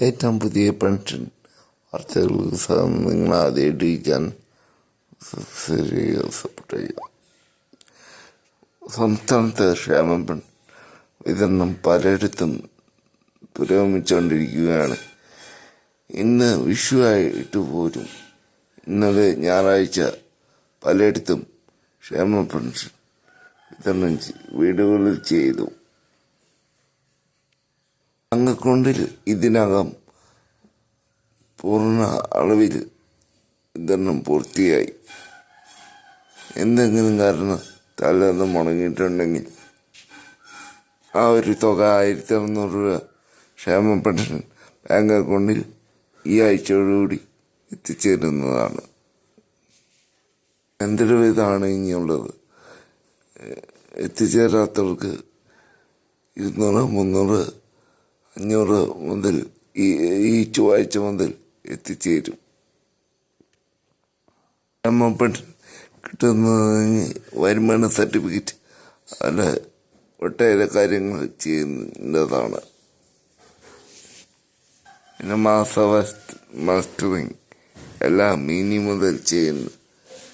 ഏറ്റവും പുതിയ പെൻഷൻ വാർത്തകൾ നിങ്ങൾ ആദ്യം ഇടിയിക്കാൻ സപ്പോർട്ട് ചെയ്യുക. സംസ്ഥാനത്തെ ക്ഷേമ വിതരണം പലയിടത്തും പുരോഗമിച്ചുകൊണ്ടിരിക്കുകയാണ്. ഇന്ന് വിഷുവായിട്ട് പോലും ഇന്നലെ ഞായറാഴ്ച പലയിടത്തും ക്ഷേമ പെൻഷൻ വിതരണം വീടുകളിൽ ചെയ്തു. അംഗക്കൗണ്ടിൽ ഇതിനകം പൂർണ അളവിൽ വിതരണം പൂർത്തിയായി. എന്തെങ്കിലും കാരണം തലേന്ന് മുടങ്ങിയിട്ടുണ്ടെങ്കിൽ ആ ഒരു തുക ആയിരത്തി അറുന്നൂറ് രൂപ ക്ഷേമ പെൻഷൻ ബാങ്ക് അക്കൗണ്ടിൽ ഈ ആഴ്ചയോടുകൂടി എത്തിച്ചേരുന്നതാണ്. എന്തൊരു ഇതാണ് ഇനിയുള്ളത്? എത്തിച്ചേരാത്തവർക്ക് ഇരുന്നൂറ് മുന്നൂറ് അഞ്ഞൂറ് മുതൽ ഈ ഈ ചൊവ്വാഴ്ച മുതൽ എത്തിച്ചേരും. ക്ഷേമ പെൻഷൻ കിട്ടുന്നതിന് വരുമാന സർട്ടിഫിക്കറ്റ് അല്ല ഒട്ടേറെ കാര്യങ്ങൾ ചെയ്യുന്നതാണ്. പിന്നെ മാസ മാസ്റ്ററിങ് എല്ലാം ഇനി മുതൽ ചെയ്യുന്നു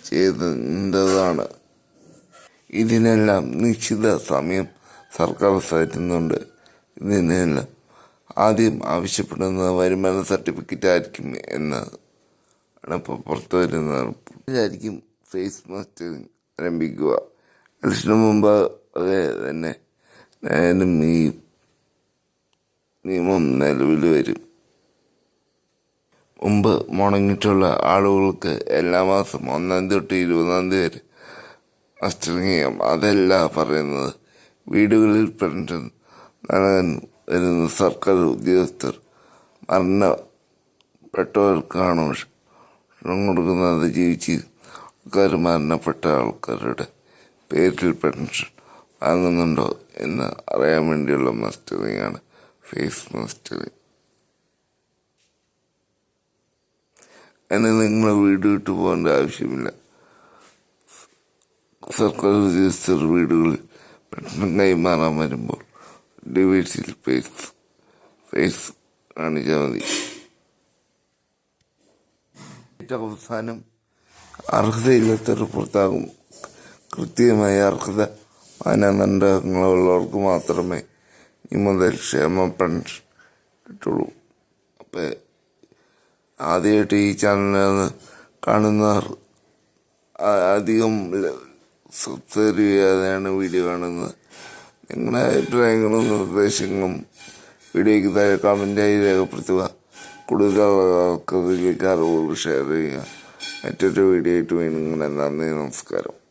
ചെയ്തതാണ്. ഇതിനെല്ലാം നിശ്ചിത സമയം സർക്കാർ സഹിക്കുന്നുണ്ട് ഇതിനെല്ലാം ആദ്യം ആവശ്യപ്പെടുന്ന വരുമാന സർട്ടിഫിക്കറ്റ് ആയിരിക്കും എന്ന് ആണ് ഇപ്പോൾ പുറത്തു വരുന്നത് ആയിരിക്കും ഫേസ് മാസ്റ്ററിങ് ആരംഭിക്കുക. ഇലക്ഷന് മുമ്പ് അതേ തന്നെ ഞാനും ഈ നിയമം നിലവിൽ വരും. മുമ്പ് മുടങ്ങിയിട്ടുള്ള ആളുകൾക്ക് എല്ലാ മാസം ഒന്നാം തീയതി തൊട്ട് ഇരുപതാം തീയതി വരെ മസ്റ്ററിങ് ചെയ്യാം അതല്ല പറയുന്നത് വീടുകളിൽ പെൻഷൻ നൽകാൻ വരുന്ന സർക്കാർ ഉദ്യോഗസ്ഥർ മരണപ്പെട്ടവർക്കാണോ ഭക്ഷണം കൊടുക്കുന്നത് ജീവിച്ച് ആൾക്കാർ മരണപ്പെട്ട ആൾക്കാരുടെ പേരിൽ പെൻഷൻ വാങ്ങുന്നുണ്ടോ എന്ന് അറിയാൻ വേണ്ടിയുള്ള മസ്റ്ററിങ് ആണ് ഫേസ് മസ്റ്ററിങ് അതിന് നിങ്ങൾ വീട് വിട്ടു പോകേണ്ട ആവശ്യമില്ല. സർക്കാർ ഉദ്യോഗസ്ഥർ വീടുകളിൽ പെൻഷൻ കൈമാറാൻ വരുമ്പോൾ ഡിവൈസിൽ ഫേസ് ഫേസ് കാണിച്ചാൽ മതി അവസാനം അർഹതയില്ലാത്തവർ പുറത്താകും. കൃത്യമായ അർഹത മാനദണ്ഡങ്ങളുള്ളവർക്ക് മാത്രമേ ഈ മുതൽ ക്ഷേമ പെൻഷൻ കിട്ടുള്ളൂ അപ്പം ആദ്യമായിട്ട് ഈ ചാനലിൽ കാണുന്നവർ അധികം സബ്സ്ക്രൈബ് ചെയ്യാതെയാണ് വീഡിയോ കാണുന്നത്. നിങ്ങളുടെ അഭിപ്രായങ്ങളും നിർദ്ദേശങ്ങളും വീഡിയോയ്ക്ക് താഴെ കമന്റായി രേഖപ്പെടുത്തുക. കൂടുതൽ ആൾക്കാരിലേക്ക് അറിവുകൾ ഷെയർ ചെയ്യുക. മറ്റൊരു വീഡിയോ ആയിട്ട് വീണ്ടും നന്ദി നമസ്കാരം.